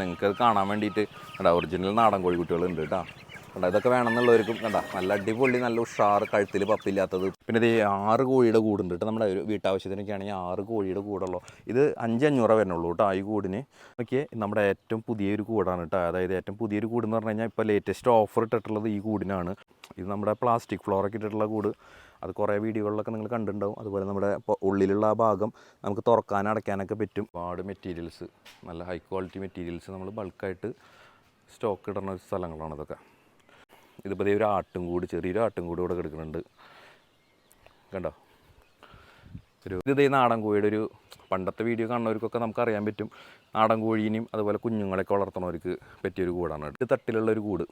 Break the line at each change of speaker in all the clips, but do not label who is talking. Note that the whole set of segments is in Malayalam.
നിങ്ങൾക്ക് അത് കാണാൻ വേണ്ടിയിട്ട് കണ്ടാ ഒറിജിനൽ നാടൻ കോഴിക്കുട്ടികളുണ്ട് കേട്ടോ. കണ്ടാ ഇതൊക്കെ വേണമെന്നുള്ളവർക്കും കണ്ടാ നല്ല അടിപൊളി നല്ല ഉഷാർ കഴുത്തിൽ പപ്പില്ലാത്തത്. പിന്നെ ഇത് ആറ് കോഴിയുടെ കൂടുണ്ട് കേട്ടോ നമ്മുടെ ഒരു വീട്ടാവശ്യത്തിനൊക്കെ ആണെങ്കിൽ ആറ് കോഴിയുടെ കൂടുള്ളൂ. ഇത് അഞ്ച് അഞ്ഞൂറ് വരുന്നുള്ളൂ കേട്ടോ ഈ കൂടിന്. നോക്കിയേ നമ്മുടെ ഏറ്റവും പുതിയൊരു കൂടാണ് കേട്ടോ അതായത് ഏറ്റവും പുതിയൊരു കൂടെന്ന് പറഞ്ഞു കഴിഞ്ഞാൽ ഇപ്പോൾ ലേറ്റസ്റ്റ് ഓഫർ ഇട്ടിട്ടുള്ളത് ഈ കൂടിനാണ്. ഇത് നമ്മുടെ പ്ലാസ്റ്റിക് ഫ്ലോറൊക്കെ ഇട്ടിട്ടുള്ള കൂട്. അത് കുറേ വീഡിയോകളിലൊക്കെ നിങ്ങൾ കണ്ടിട്ടുണ്ടാവും. അതുപോലെ നമ്മുടെ ഉള്ളിലുള്ള ആ ഭാഗം നമുക്ക് തുറക്കാൻ അടയ്ക്കാനൊക്കെ പറ്റും. ഒരുപാട് മെറ്റീരിയൽസ് നല്ല ഹൈ ക്വാളിറ്റി മെറ്റീരിയൽസ് നമ്മൾ ബൾക്കായിട്ട് സ്റ്റോക്ക് ഇടുന്ന സ്ഥലങ്ങളാണ് ഇതൊക്കെ. ഇതിപ്പോൾ ഇതേ ഒരു ആട്ടും കൂട് ചെറിയൊരു ആട്ടും കൂട് ഇവിടെ കിടക്കുന്നുണ്ട്. കണ്ടോ? ഒരു ഇത് നാടൻ കോഴിയുടെ ഒരു പണ്ടത്തെ വീഡിയോ കാണുന്നവർക്കൊക്കെ നമുക്കറിയാൻ പറ്റും. നാടൻ കോഴീനെയും അതുപോലെ കുഞ്ഞുങ്ങളെയൊക്കെ വളർത്തുന്നവർക്ക് പറ്റിയൊരു കൂടാണ്. ഇത് തട്ടിലുള്ള ഒരു കൂട്.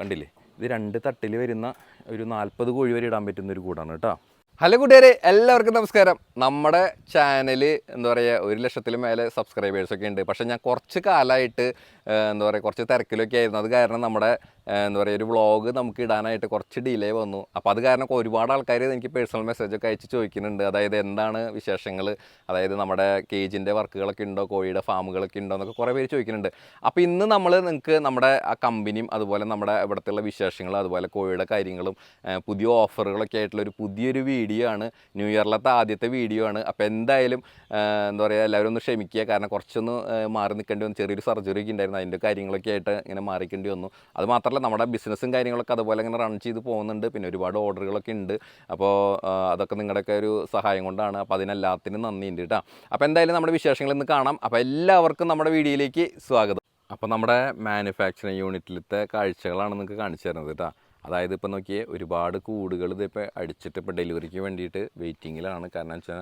കണ്ടില്ലേ? ഇത് രണ്ട് തട്ടിൽ വരുന്ന ഒരു നാൽപ്പത് കോഴി വരെ ഇടാൻ പറ്റുന്ന ഒരു കൂടാണ് കേട്ടോ.
ഹലോ കൂട്ടുകാരെ എല്ലാവർക്കും നമസ്കാരം. നമ്മുടെ ചാനൽ എന്താ പറയുക ഒരു ലക്ഷത്തിൽ മേലെ സബ്സ്ക്രൈബേഴ്സൊക്കെ ഉണ്ട്. പക്ഷേ ഞാൻ കുറച്ച് കാലമായിട്ട് എന്താ പറയുക കുറച്ച് തിരക്കിലൊക്കെ ആയിരുന്നു. അത് കാരണം നമ്മുടെ എന്താ പറയുക ഒരു വ്ളോഗ് നമുക്ക് ഇടാനായിട്ട് കുറച്ച് ഡിലേ വന്നു. അപ്പോൾ അത് കാരണം ഒരുപാട് ആൾക്കാർ എനിക്ക് പേഴ്സണൽ മെസ്സേജ് ഒക്കെ അയച്ച് ചോദിക്കുന്നുണ്ട്. അതായത് എന്താണ് വിശേഷങ്ങൾ അതായത് നമ്മുടെ കേജിന്റെ വർക്കുകളൊക്കെ ഉണ്ടോ? കോഴിയുടെ ഫാമുകളൊക്കെ ഉണ്ടോ? എന്നൊക്കെ കുറേ പേര് ചോദിക്കുന്നുണ്ട്. അപ്പോൾ ഇന്ന് നമ്മൾ നിങ്ങൾക്ക് നമ്മുടെ ആ കമ്പനിയും അതുപോലെ നമ്മുടെ ഇവിടുത്തെയുള്ള വിശേഷങ്ങളും അതുപോലെ കോഴിയുടെ കാര്യങ്ങളും പുതിയ ഓഫറുകളൊക്കെ ആയിട്ടുള്ള ഒരു പുതിയൊരു വീഡിയോ ആണ്. ന്യൂ ഇയറിലത്തെ ആദ്യത്തെ വീഡിയോ ആണ്. അപ്പോൾ എന്തായാലും എന്താ പറയുക എല്ലാവരും ഒന്ന് ക്ഷമിക്കുക. കാരണം കുറച്ചൊന്ന് മാറി നിൽക്കേണ്ടി വന്നു. ചെറിയൊരു സർജറി ഒക്കെ ഉണ്ടായിരുന്നു. അതിന്റെ കാര്യങ്ങളൊക്കെ ആയിട്ട് ഇങ്ങനെ മാറിക്കേണ്ടി വന്നു. അത് മാത്രമല്ല നമ്മുടെ ബിസിനസ്സും കാര്യങ്ങളൊക്കെ അതുപോലെ ഇങ്ങനെ റൺ ചെയ്ത് പോകുന്നുണ്ട്. പിന്നെ ഒരുപാട് ഓർഡറുകളൊക്കെ ഉണ്ട്. അപ്പോൾ അതൊക്കെ നിങ്ങളുടെയൊക്കെ ഒരു സഹായം കൊണ്ടാണ്. അപ്പോൾ അതിനെല്ലാത്തിനും നന്ദിയുണ്ട് കേട്ടോ. അപ്പോൾ എന്തായാലും നമ്മുടെ വിശേഷങ്ങൾ ഇന്ന് കാണാം. അപ്പോൾ എല്ലാവർക്കും നമ്മുടെ വീഡിയോയിലേക്ക് സ്വാഗതം.
അപ്പോൾ നമ്മുടെ മാനുഫാക്ചറിങ് യൂണിറ്റിലത്തെ കാഴ്ചകളാണ് നിങ്ങൾക്ക് കാണിച്ചു തരുന്നത് കേട്ടോ. അതായത് ഇപ്പോൾ നോക്കിയേ ഒരുപാട് കൂടുകൾ ഇതിപ്പോൾ അടിച്ചിട്ട് ഇപ്പോൾ ഡെലിവറിക്ക് വേണ്ടിയിട്ട് വെയിറ്റിങ്ങിലാണ് കാരണം വെച്ചാൽ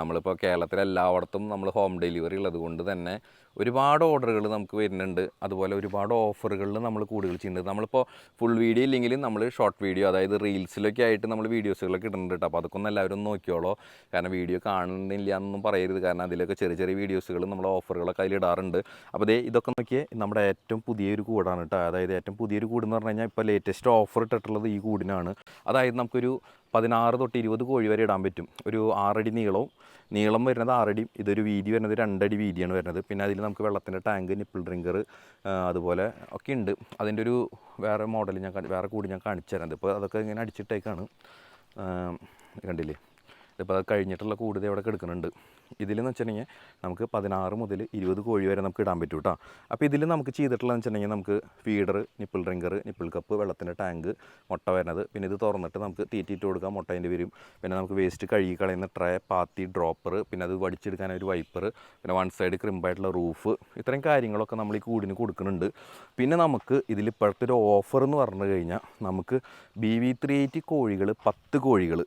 നമ്മളിപ്പോൾ കേരളത്തിൽ എല്ലായിടത്തും നമ്മൾ ഹോം ഡെലിവറി ഉള്ളത് കൊണ്ട് തന്നെ ഒരുപാട് ഓർഡറുകൾ നമുക്ക് വരുന്നുണ്ട്. അതുപോലെ ഒരുപാട് ഓഫറുകളിൽ നമ്മൾ കൂടുതൽ ചെയ്യുന്നുണ്ട്. നമ്മളിപ്പോൾ ഫുൾ വീഡിയോ ഇല്ലെങ്കിലും നമ്മൾ ഷോർട്ട് വീഡിയോ അതായത് റീൽസിലൊക്കെ ആയിട്ട് നമ്മൾ വീഡിയോസുകളൊക്കെ ഇടുന്നുണ്ട് കേട്ടോ. അപ്പോൾ അതൊക്കെ ഒന്ന് എല്ലാവരും നോക്കിയോളോ കാരണം വീഡിയോ കാണുന്നില്ല എന്നൊന്നും പറയരുത്. കാരണം അതിലൊക്കെ ചെറിയ ചെറിയ വീഡിയോസുകൾ നമ്മൾ ഓഫറുകളൊക്കെ അതിലിടാറുണ്ട് അപ്പോൾ ദേ ഇതൊക്കെ നോക്കിയേ നമ്മുടെ ഏറ്റവും പുതിയൊരു കൂടാണ് കേട്ടോ. അതായത് ഏറ്റവും പുതിയൊരു കൂടെന്ന് പറഞ്ഞു കഴിഞ്ഞാൽ ഇപ്പോൾ ലേറ്റസ്റ്റ് ഓഫർ ഇട്ടിട്ടുള്ളത് ഈ കൂടിനാണ്. അതായത് നമുക്കൊരു പതിനാറ് തൊട്ട് ഇരുപത് കോഴി വരെ ഇടാൻ പറ്റും. ഒരു ആറടി നീളവും നീളം വരുന്നത് ആറടി ഇതൊരു വീതി വരുന്നത് രണ്ടടി വീതിയാണ് വരുന്നത്. പിന്നെ അതിൽ നമുക്ക് വെള്ളത്തിന്റെ ടാങ്ക് നിപ്പിൾ ഡ്രിങ്കർ അതുപോലെ ഒക്കെ ഉണ്ട്. അതിന്റെ ഒരു വേറെ മോഡൽ ഞാൻ വേറെ കൂടി ഞാൻ കാണിച്ചു തരാം. ഇപ്പോൾ അതൊക്കെ ഇങ്ങനെ അടിച്ചിട്ടേക്കാണ്. കണ്ടില്ലേ? ഇപ്പോൾ അത് കഴിഞ്ഞിട്ടുള്ള കൂടുതൽ ഇവിടെ കിടക്കുന്നുണ്ട്. ഇതിലെന്ന് വെച്ചിട്ടുണ്ടെങ്കിൽ നമുക്ക് പതിനാറ് മുതൽ ഇരുപത് കോഴി വരെ നമുക്ക് ഇടാൻ പറ്റും കേട്ടോ അപ്പോൾ ഇതിൽ നമുക്ക് ചെയ്തിട്ടുള്ളതെന്ന് വെച്ചിട്ടുണ്ടെങ്കിൽ നമുക്ക് feeder nipple drinker nipple cup വെള്ളത്തിന്റെ ടാങ്ക് മുട്ട വരുന്നത് പിന്നെ ഇത് തുറന്നിട്ട് നമുക്ക് തീറ്റിയിട്ട് കൊടുക്കാം മുട്ട അതിന്റെ വരും പിന്നെ നമുക്ക് വേസ്റ്റ് കഴുകി കളയുന്ന ട്രേ പാത്തി ഡ്രോപ്പർ പിന്നെ അത് വടിച്ചെടുക്കാൻ ഒരു വൈപ്പർ പിന്നെ വൺ സൈഡ് ക്രിമ്പായിട്ടുള്ള റൂഫ് ഇത്രയും കാര്യങ്ങളൊക്കെ നമ്മൾ ഈ കൂടിന് കൊടുക്കുന്നുണ്ട്. പിന്നെ നമുക്ക് ഇതിൽ ഇപ്പോഴത്തെ ഒരു ഓഫർ എന്ന് പറഞ്ഞു കഴിഞ്ഞാൽ നമുക്ക് ബി വി ത്രീ എയ്റ്റി കോഴികൾ പത്ത് കോഴികൾ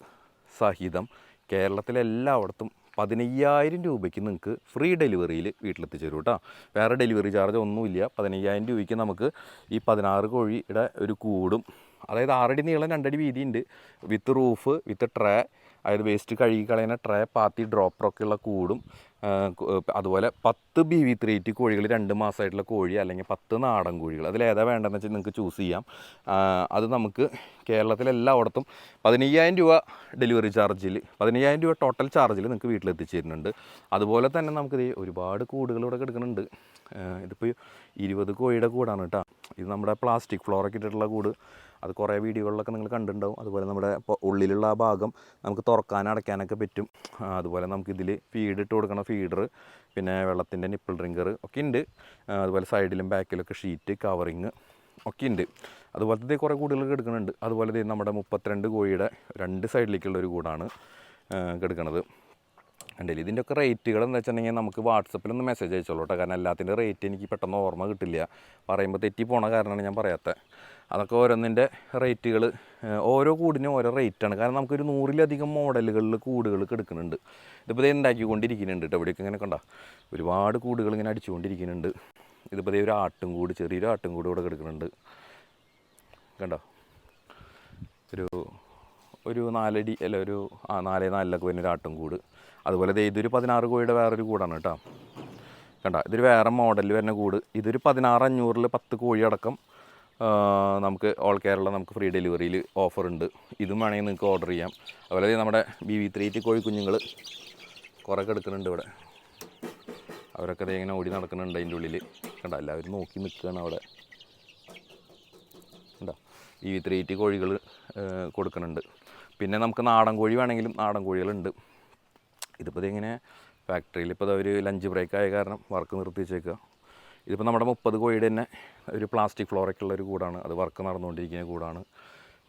സഹിതം കേരളത്തിലെ എല്ലായിടത്തും പതിനയ്യായിരം രൂപയ്ക്ക് നിങ്ങൾക്ക് ഫ്രീ ഡെലിവറിയിൽ വീട്ടിലെത്തിച്ചു തരും കേട്ടോ. വേറെ ഡെലിവറി ചാർജ് ഒന്നുമില്ല. പതിനയ്യായിരം രൂപയ്ക്ക് നമുക്ക് ഈ പതിനാറ് കോഴിയുടെ ഒരു കൂടും. അതായത് ആറടി നീളം രണ്ടടി വീതിയുണ്ട്. വിത്ത് റൂഫ് വിത്ത് ട്രേ അതായത് വേസ്റ്റ് കഴുകി കളയുന്ന ട്രേ പാത്തി ഡ്രോപ്പറൊക്കെ ഉള്ള കൂടും. അതുപോലെ പത്ത് ബി വി ത്രീ ടി കോഴികൾ രണ്ട് മാസമായിട്ടുള്ള കോഴി അല്ലെങ്കിൽ പത്ത് നാടൻ കോഴികൾ. അതിലേതാ വേണ്ടതെന്ന് വെച്ചാൽ നിങ്ങൾക്ക് ചൂസ് ചെയ്യാം. അത് നമുക്ക് കേരളത്തിലെല്ലായിടത്തും പതിനയ്യായിരം രൂപ ഡെലിവറി ചാർജിൽ പതിനയ്യായിരം രൂപ ടോട്ടൽ ചാർജിൽ നിങ്ങൾക്ക് വീട്ടിലെത്തിച്ചു തരുന്നുണ്ട് അതുപോലെ തന്നെ നമുക്ക് ദേ ഒരുപാട് കൂടുകൾ ഇവിടെ കിടക്കുന്നുണ്ട്. ഇതിപ്പോൾ ഇരുപത് കോഴിയുടെ കൂടാണ് കേട്ടോ. ഇത് നമ്മുടെ പ്ലാസ്റ്റിക് ഫ്ലോറൊക്കെ ഇട്ടിട്ടുള്ള കൂട്. അത് കുറേ വീഡിയോകളിലൊക്കെ നിങ്ങൾ കണ്ടിട്ടുണ്ടാവും. അതുപോലെ നമ്മുടെ ഉള്ളിലുള്ള ആ ഭാഗം നമുക്ക് തുറക്കാൻ അടയ്ക്കാനൊക്കെ പറ്റും. അതുപോലെ നമുക്കിതിൽ ഫീഡ് ഇട്ട് കൊടുക്കണം ഫീഡർ പിന്നെ വെള്ളത്തിന്റെ നിപ്പിൾ ഡ്രിങ്കർ ഒക്കെ ഉണ്ട് അതുപോലെ സൈഡിലും ബാക്കിലൊക്കെ ഷീറ്റ് കവറിങ് ഒക്കെ ഉണ്ട് അതുപോലത്തെ കുറേ കൂടുകളൊക്കെ എടുക്കുന്നുണ്ട്. അതുപോലെ നമ്മുടെ മുപ്പത്തിരണ്ട് കോഴിയുടെ രണ്ട് സൈഡിലേക്കുള്ള ഒരു കൂടാണ് കിടക്കുന്നത് കണ്ടില്ല ഇതിന്റെയൊക്കെ റേറ്റുകൾ എന്ന് വെച്ചിട്ടുണ്ടെങ്കിൽ നമുക്ക് വാട്സപ്പിലൊന്ന് മെസ്സേജ് അയച്ചോളൂ കേട്ടോ കാരണം എല്ലാത്തിന്റെ റേറ്റ് എനിക്ക് പെട്ടെന്ന് ഓർമ്മ കിട്ടില്ല. പറയുമ്പോൾ തെറ്റി പോണ കാരണമാണ് ഞാൻ പറയാത്തത് അതൊക്കെ ഓരോന്നിന്റെ റേറ്റുകൾ ഓരോ കൂടിനും ഓരോ റേറ്റാണ് കാരണം നമുക്കൊരു നൂറിലധികം മോഡലുകളിൽ കൂടുകൾ കിടക്കുന്നുണ്ട്. ഇതിപ്പോൾ ഇത് ഉണ്ടാക്കിക്കൊണ്ടിരിക്കുന്നുണ്ട് കേട്ടോ ഇവിടെയൊക്കെ ഇങ്ങനെ കണ്ട? ഒരുപാട് കൂടുകൾ ഇങ്ങനെ അടിച്ചുകൊണ്ടിരിക്കുന്നുണ്ട്. ഇതിപ്പോൾ ഇതേ ഒരു ആട്ടും കൂട് ചെറിയൊരു ആട്ടും കൂട് ഇവിടെ കിടക്കുന്നുണ്ട്. കണ്ടോ? ഒരു ഒരു നാലടി അല്ല ഒരു ആ നാലേ നാലിലൊക്കെ വരുന്ന ഒരു ആട്ടും കൂട് അതുപോലെ ദേ ഇതൊരു പതിനാറ് കോഴിയുടെ വേറൊരു കൂടാണ് കേട്ടോ. കണ്ട ഇതൊരു വേറെ മോഡലിൽ വരുന്ന കൂട്. ഇതൊരു പതിനാറ് അഞ്ഞൂറിൽ പത്ത് കോഴി അടക്കം നമുക്ക് ഓൾ കേരള നമുക്ക് ഫ്രീ ഡെലിവറിയിൽ ഓഫർ ഉണ്ട്. ഇതും വേണമെങ്കിൽ നിങ്ങൾക്ക് ഓർഡർ ചെയ്യാം. അതുപോലെ നമ്മുടെ ബി വി ത്രീ ടി കോഴി കുഞ്ഞുങ്ങൾ കുറേ കിടക്കുന്നുണ്ട് ഇവിടെ. അവരൊക്കെ ദേ ഇങ്ങനെ ഓടി നടക്കുന്നുണ്ട് അതിന്റെ ഉള്ളിൽ കണ്ട എല്ലാവരും നോക്കി നിൽക്കുകയാണ് അവിടെ. കണ്ടോ ബി വി ത്രീ ടി കോഴികൾ കൊടുക്കുന്നുണ്ട്. പിന്നെ നമുക്ക് നാടൻ കോഴി വേണമെങ്കിലും നാടൻ കോഴികളുണ്ട്. ഇതിപ്പോൾ ഇങ്ങനെ ഫാക്ടറിയിൽ ഇപ്പോൾ അവർ ലഞ്ച് ബ്രേക്ക് ആയ കാരണം വർക്ക് നിർത്തി വെച്ചേക്കുക ഇതിപ്പോൾ നമ്മുടെ മുപ്പത് കോഴിയുടെ തന്നെ ഒരു പ്ലാസ്റ്റിക് ഫ്ലോറൊക്കെ ഉള്ള ഒരു കൂടാണ്. അത് വർക്ക് നടന്നുകൊണ്ടിരിക്കുന്ന കൂടാണ്.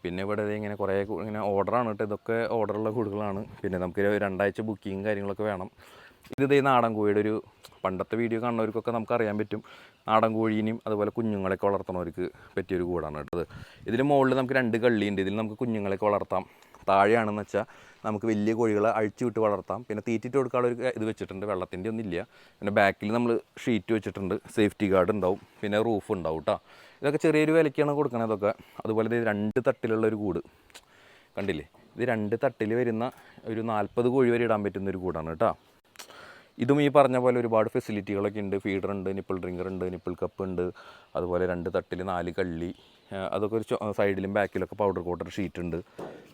പിന്നെ ഇവിടെ ഇങ്ങനെ കുറേ ഇങ്ങനെ ഓർഡറാണ് കേട്ടോ. ഇതൊക്കെ ഓർഡറുള്ള കൂടുകളാണ്. പിന്നെ നമുക്ക് രണ്ടാഴ്ച ബുക്കിങ് കാര്യങ്ങളൊക്കെ വേണം. ഇത് ഇതേ നാടൻ കോഴിയുടെ ഒരു പണ്ടത്തെ വീഡിയോ കാണുന്നവർക്കൊക്കെ നമുക്ക് അറിയാൻ പറ്റും. നാടൻ കോഴീനെയും അതുപോലെ കുഞ്ഞുങ്ങളെയൊക്കെ വളർത്തുന്നവർക്ക് പറ്റിയൊരു കൂടാണ് കേട്ടത് ഇതിന് മുകളിൽ നമുക്ക് രണ്ട് കള്ളിയുണ്ട് ഇതിൽ നമുക്ക് കുഞ്ഞുങ്ങളെയൊക്കെ വളർത്താം. താഴെയാണെന്ന് വെച്ചാൽ നമുക്ക് വലിയ കോഴികളെ അഴിച്ചു വിട്ട് വളർത്താം. പിന്നെ തീറ്റിട്ട് കൊടുക്കാനുള്ള ഒരു ഇത് വെച്ചിട്ടുണ്ട്. വെള്ളത്തിന്റെ ഒന്നുമില്ല. പിന്നെ ബാക്കിൽ നമ്മൾ ഷീറ്റ് വെച്ചിട്ടുണ്ട്. സേഫ്റ്റി ഗാർഡ് ഉണ്ടാവും. പിന്നെ റൂഫ് ഉണ്ടാവും കേട്ടോ ഇതൊക്കെ ചെറിയൊരു വിലയ്ക്കാണ് കൊടുക്കണത് ഇതൊക്കെ. അതുപോലെ ഇത് രണ്ട് തട്ടിലുള്ള ഒരു കൂട്. കണ്ടില്ലേ? ഇത് രണ്ട് തട്ടിൽ വരുന്ന ഒരു നാൽപ്പത് കോഴി വരെ ഇടാൻ പറ്റുന്ന ഒരു കൂടാണ് കേട്ടോ ഇതും ഈ പറഞ്ഞ പോലെ ഒരുപാട് ഫെസിലിറ്റികളൊക്കെ ഉണ്ട്. ഫീഡർ ഉണ്ട് നിപ്പിൾ ഡ്രിങ്കർ ഉണ്ട് നിപ്പിൾ കപ്പ് ഉണ്ട്. അതുപോലെ രണ്ട് തട്ടിൽ നാല് കള്ളി അതൊക്കെ ഒരു സൈഡിലും ബാക്കിലൊക്കെ പൗഡർ കോട്ടർ ഷീറ്റ് ഉണ്ട്.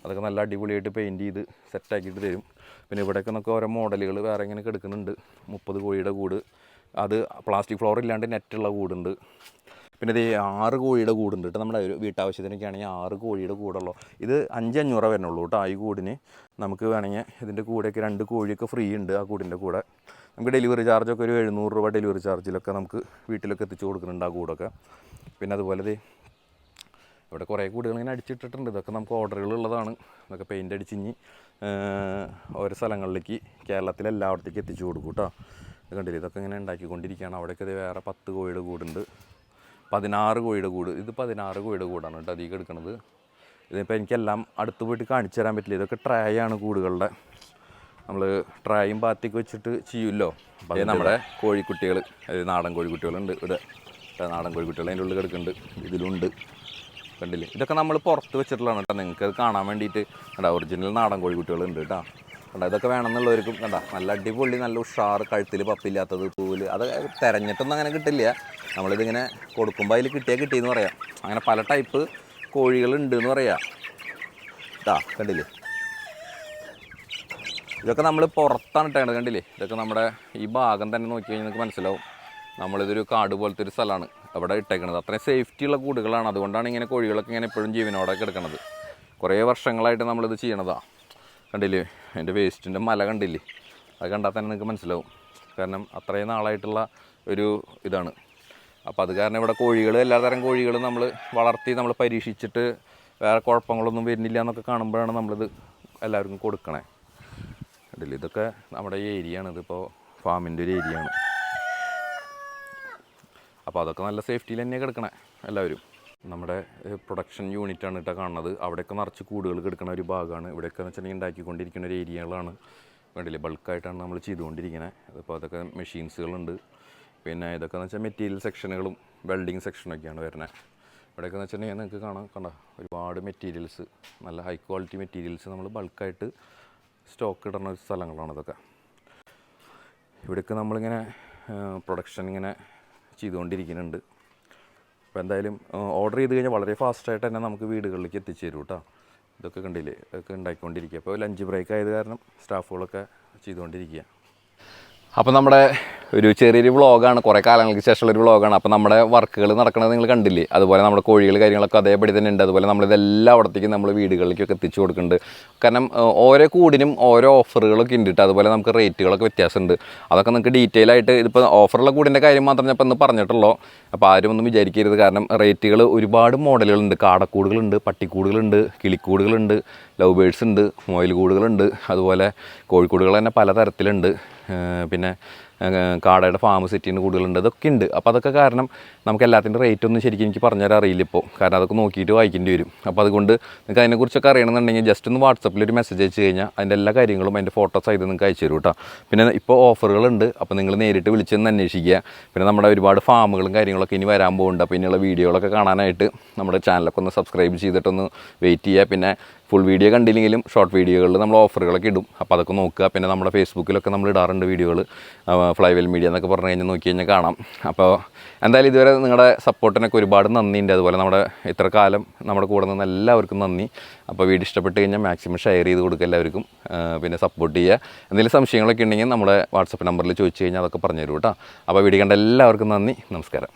അതൊക്കെ നല്ല അടിപൊളിയായിട്ട് പെയിന്റ് ചെയ്ത് സെറ്റാക്കിയിട്ട് തരും. പിന്നെ ഇവിടെയൊക്കെ നമുക്ക് ഓരോ മോഡലുകൾ വേറെ ഇങ്ങനെ കിടക്കുന്നുണ്ട്. മുപ്പത് കോഴിയുടെ കൂട്. അത് പ്ലാസ്റ്റിക് ഫ്ലോർ ഇല്ലാണ്ട് നെറ്റുള്ള കൂടുണ്ട്. പിന്നെ ഇത് ആറ് കോഴിയുടെ കൂടുണ്ട് കേട്ടോ നമ്മുടെ ഒരു വീട്ടാവശ്യത്തിനൊക്കെ ആണെങ്കിൽ ആറ് കോഴിയുടെ കൂടുള്ളൂ. ഇത് അഞ്ച് അഞ്ഞൂറ് വരുന്നുള്ളൂ കേട്ടോ ഈ കൂടിന്. നമുക്ക് വേണമെങ്കിൽ ഇതിന്റെ കൂടെയൊക്കെ രണ്ട് കോഴിയൊക്കെ ഫ്രീ ഉണ്ട് ആ കൂടിന്റെ കൂടെ. നമുക്ക് ഡെലിവറി ചാർജൊക്കെ ഒരു എഴുന്നൂറ് രൂപ ഡെലിവറി ചാർജിലൊക്കെ നമുക്ക് വീട്ടിലൊക്കെ എത്തിച്ചു കൊടുക്കുന്നുണ്ട് ആ കൂടൊക്കെ. പിന്നെ അതുപോലെ ദേ ഇവിടെ കുറേ കൂടുകൾ ഇങ്ങനെ അടിച്ചിട്ടിട്ടുണ്ട്. ഇതൊക്കെ നമുക്ക് ഓർഡറുകൾ ഉള്ളതാണ്. ഇതൊക്കെ പെയിന്റ് അടിച്ചിഞ്ഞ് ഓരോ സ്ഥലങ്ങളിലേക്ക് കേരളത്തിലെ എല്ലായിടത്തേക്ക് എത്തിച്ചു കൊടുക്കും കേട്ടോ. ഇത് കണ്ടില്ല? ഇതൊക്കെ ഇങ്ങനെ ഉണ്ടാക്കിക്കൊണ്ടിരിക്കുകയാണ്. അവിടെയൊക്കെ ഇത് വേറെ പത്ത് കോഴിയുടെ കൂടുണ്ട്. പതിനാറ് കോഴിയുടെ കൂട്. ഇത് പതിനാറ് കോഴിയുടെ കൂടാണ് കേട്ടോ അധികം എടുക്കുന്നത് ഇതിപ്പോൾ എനിക്കെല്ലാം അടുത്ത് പോയിട്ട് കാണിച്ചു തരാൻ പറ്റില്ല. ഇതൊക്കെ ട്രൈ ആണ് കൂടുകളുടെ. നമ്മൾ ട്രൈയും പാത്തിക്ക് വെച്ചിട്ട് ചെയ്യുമല്ലോ. അത് നമ്മുടെ കോഴിക്കുട്ടികൾ അതായത് നാടൻ കോഴിക്കുട്ടികളുണ്ട്. ഇവിടെ നാടൻ കോഴിക്കുട്ടികൾ അതിന്റെ ഉള്ളിൽ കിടക്കുന്നുണ്ട്. ഇതിലുണ്ട്. കണ്ടില്ലേ? ഇതൊക്കെ നമ്മൾ പുറത്ത് വെച്ചിട്ടുള്ളതാണ് കേട്ടോ. നിങ്ങൾക്ക് അത് കാണാൻ വേണ്ടിയിട്ട്. ഒറിജിനൽ നാടൻ കോഴിക്കുട്ടികളുണ്ട് കേട്ടോ. കണ്ട? ഇതൊക്കെ വേണമെന്നുള്ളവർക്കും കണ്ട? നല്ല അടിപൊളി നല്ല ഉഷാർ കഴുത്തിൽ പപ്പില്ലാത്തത് പൂൽ അത് തിരഞ്ഞിട്ടൊന്നും അങ്ങനെ കിട്ടില്ല. നമ്മളിതിങ്ങനെ കൊടുക്കുമ്പോൾ അതിൽ കിട്ടിയാൽ കിട്ടിയെന്ന് പറയാം. അങ്ങനെ പല ടൈപ്പ് കോഴികളുണ്ട് എന്ന് പറയാം. ഇതാ കണ്ടില്ലേ? ഇതൊക്കെ നമ്മൾ പുറത്താണ് ഇട്ടേണ്ടത് കണ്ടില്ലേ? ഇതൊക്കെ നമ്മുടെ ഈ ഭാഗം തന്നെ നോക്കി കഴിഞ്ഞാൽ നിങ്ങൾക്ക് മനസ്സിലാവും. നമ്മളിതൊരു കാട് പോലത്തെ ഒരു സ്ഥലമാണ് അവിടെ ഇട്ടേക്കണത്. അത്രയും സേഫ്റ്റിയുള്ള കൂടുകളാണ്. അതുകൊണ്ടാണ് ഇങ്ങനെ കോഴികളൊക്കെ ഇങ്ങനെ എപ്പോഴും ജീവനോടെ കിടക്കണത്. കുറേ വർഷങ്ങളായിട്ട് നമ്മളിത് ചെയ്യണതാണ് കണ്ടില്ലേ? അതിന്റെ വേസ്റ്റിന്റെ മല കണ്ടില്ലേ? അത് കണ്ടാൽ തന്നെ നിങ്ങൾക്ക് മനസ്സിലാവും. കാരണം അത്രയും നാളായിട്ടുള്ള ഒരു ഇതാണ്. അപ്പോൾ അത് കാരണം ഇവിടെ കോഴികൾ എല്ലാതരം കോഴികളും നമ്മൾ വളർത്തി നമ്മൾ പരീക്ഷിച്ചിട്ട് വേറെ കുഴപ്പങ്ങളൊന്നും വരുന്നില്ല എന്നൊക്കെ കാണുമ്പോഴാണ് നമ്മളിത് എല്ലാവർക്കും കൊടുക്കണേ. കണ്ടില്ലേ? ഇതൊക്കെ നമ്മുടെ ഏരിയ ആണ്. ഇതിപ്പോൾ ഫാമിന്റെ ഒരു ഏരിയ ആണ്. അപ്പോൾ അതൊക്കെ നല്ല സേഫ്റ്റിയിൽ തന്നെയാണ് കിടക്കണേ എല്ലാവരും. നമ്മുടെ പ്രൊഡക്ഷൻ യൂണിറ്റ് ആണ് കേട്ടോ കാണുന്നത്. അവിടെയൊക്കെ നിറച്ച് കൂടുകൾ കിടക്കുന്ന ഒരു ഭാഗമാണ് ഇവിടെയൊക്കെ എന്ന് വെച്ചിട്ടുണ്ടെങ്കിൽ ഉണ്ടാക്കിക്കൊണ്ടിരിക്കുന്ന ഒരു ഏരിയകളാണ് വേണ്ടില്ലേ ബൾക്കായിട്ടാണ് നമ്മൾ ചെയ്തുകൊണ്ടിരിക്കുന്നത് അപ്പോൾ അതൊക്കെ മെഷീൻസുകളുണ്ട് പിന്നെ ഇതൊക്കെ എന്ന് വെച്ചാൽ മെറ്റീരിയൽ സെക്ഷനുകളും വെൽഡിങ് സെക്ഷനൊക്കെയാണ് വരുന്നത് ഇവിടെയൊക്കെ എന്ന് വെച്ചിട്ടുണ്ടെങ്കിൽ നിങ്ങൾക്ക് കാണാം കണ്ട? ഒരുപാട് മെറ്റീരിയൽസ് നല്ല ഹൈ ക്വാളിറ്റി മെറ്റീരിയൽസ് നമ്മൾ ബൾക്കായിട്ട് സ്റ്റോക്ക് ഇടുന്ന ഒരു സ്ഥലങ്ങളാണ് ഇതൊക്കെ. ഇവിടെയൊക്കെ നമ്മളിങ്ങനെ പ്രൊഡക്ഷൻ ഇങ്ങനെ ചെയ്തുകൊണ്ടിരിക്കുന്നുണ്ട്. അപ്പോൾ എന്തായാലും ഓർഡർ ചെയ്ത് കഴിഞ്ഞാൽ വളരെ ഫാസ്റ്റായിട്ട് തന്നെ നമുക്ക് വീടുകളിലേക്ക് എത്തിച്ചു തരും കേട്ടോ ഇതൊക്കെ കണ്ടില്ലേ? ഇതൊക്കെ ഉണ്ടാക്കിക്കൊണ്ടിരിക്കുക അപ്പോൾ ലഞ്ച് ബ്രേക്ക് ആയത് കാരണം സ്റ്റാഫുകളൊക്കെ ചെയ്തുകൊണ്ടിരിക്കുക. അപ്പോൾ നമ്മുടെ ഒരു ചെറിയൊരു വ്ളോഗാണ് കുറേ കാലങ്ങൾക്ക് ശേഷമുള്ളൊരു വ്ളോഗാണ്. അപ്പോൾ നമ്മുടെ വർക്കുകൾ നടക്കുന്നത് നിങ്ങൾ കണ്ടില്ലേ? അതുപോലെ നമ്മുടെ കോഴികൾ കാര്യങ്ങളൊക്കെ അതേപടി തന്നെ ഉണ്ട്. അതുപോലെ നമ്മളിതെല്ലാം അവിടത്തേക്ക് നമ്മൾ വീടുകളിലേക്കൊക്കെ എത്തിച്ചു കൊടുക്കുന്നുണ്ട്. കാരണം ഓരോ കൂടിനും ഓരോ ഓഫറുകളൊക്കെ ഉണ്ട് അതുപോലെ നമുക്ക് റേറ്റുകളൊക്കെ വ്യത്യാസമുണ്ട്. അതൊക്കെ നിങ്ങൾക്ക് ഡീറ്റെയിൽ ആയിട്ട് ഇതിപ്പോൾ ഓഫറുള്ള കൂടിന്റെ കാര്യം മാത്രം ഞാൻ ഇന്ന് പറഞ്ഞിട്ടുള്ളൂ. അപ്പോൾ ആരും ഒന്നും വിചാരിക്കരുത്. കാരണം റേറ്റുകൾ ഒരുപാട് മോഡലുകളുണ്ട്. കാടക്കൂടുകളുണ്ട് പട്ടിക്കൂടുകളുണ്ട് കിളിക്കൂടുകളുണ്ട് ലവ് ബേഡ്സ് ഉണ്ട് മൊയിൽ കൂടുകളുണ്ട് അതുപോലെ കോഴിക്കൂടുകൾ തന്നെ പലതരത്തിലുണ്ട്. പിന്നെ കാടയുടെ ഫാം സെറ്റ് ചെയ്യുന്ന കൂടുതലുണ്ട്. അതൊക്കെ ഉണ്ട് അപ്പോൾ അതൊക്കെ കാരണം നമുക്ക് എല്ലാത്തിന്റെ റേറ്റ് ഒന്നും ശരിക്കും എനിക്ക് പറഞ്ഞുതരാൻ അറിയില്ല ഇപ്പോൾ കാരണം അതൊക്കെ നോക്കിയിട്ട് വായിക്കേണ്ടി വരും. അപ്പോൾ അതുകൊണ്ട് നിങ്ങൾക്ക് അതിനെക്കുറിച്ചൊക്കെ അറിയണമെന്നുണ്ടെങ്കിൽ ജസ്റ്റ് ഒന്ന് വാട്സപ്പിൽ ഒരു മെസ്സേജ് അയച്ചു കഴിഞ്ഞാൽ അതിന്റെ എല്ലാ കാര്യങ്ങളും അതിന്റെ ഫോട്ടോസ് ആയിട്ട് നിങ്ങൾക്ക് അയച്ചു തരും കേട്ടോ പിന്നെ ഇപ്പോൾ ഓഫറുകളുണ്ട് അപ്പോൾ നിങ്ങൾ നേരിട്ട് വിളിച്ചൊന്ന് അന്വേഷിക്കുക. പിന്നെ നമ്മുടെ ഒരുപാട് ഫാമുകളും കാര്യങ്ങളൊക്കെ ഇനി വരാൻ പോകുന്നുണ്ട് അപ്പോൾ ഇനിയുള്ള വീഡിയോകളൊക്കെ കാണാനായിട്ട് നമ്മുടെ ചാനലൊക്കെ ഒന്ന് സബ്സ്ക്രൈബ് ചെയ്തിട്ടൊന്ന് വെയിറ്റ് ചെയ്യുക. പിന്നെ ഫുൾ വീഡിയോ കണ്ടില്ലെങ്കിലും ഷോർട്ട് വീഡിയോകളിൽ നമ്മൾ ഓഫറുകളൊക്കെ ഇടും. അപ്പോൾ അതൊക്കെ നോക്കുക. പിന്നെ നമ്മുടെ ഫേസ്ബുക്കിലൊക്കെ നമ്മൾ ഇടാറുണ്ട് വീഡിയോകൾ ഫ്ലൈവെൽ മീഡിയ എന്നൊക്കെ പറഞ്ഞു കഴിഞ്ഞാൽ നോക്കി കഴിഞ്ഞാൽ കാണാം. അപ്പോൾ എന്തായാലും ഇതുവരെ നിങ്ങളുടെ സപ്പോർട്ടിനൊക്കെ ഒരുപാട് നന്ദിയുണ്ട്. അതുപോലെ നമ്മുടെ ഇത്ര കാലം നമ്മുടെ കൂടെ നിന്ന് എല്ലാവർക്കും നന്ദി. അപ്പോൾ വീഡിയോ ഇഷ്ടപ്പെട്ട് കഴിഞ്ഞാൽ മാക്സിമം ഷെയർ ചെയ്ത് കൊടുക്കുക എല്ലാവർക്കും. പിന്നെ സപ്പോർട്ട് ചെയ്യുക. എന്തെങ്കിലും സംശയങ്ങളൊക്കെ ഉണ്ടെങ്കിൽ നമ്മുടെ വാട്സപ്പ് നമ്പറിൽ ചോദിച്ചു കഴിഞ്ഞാൽ അതൊക്കെ പറഞ്ഞു തരും കേട്ടോ അപ്പോൾ വീഡിയോ കണ്ട എല്ലാവർക്കും നന്ദി. നമസ്കാരം.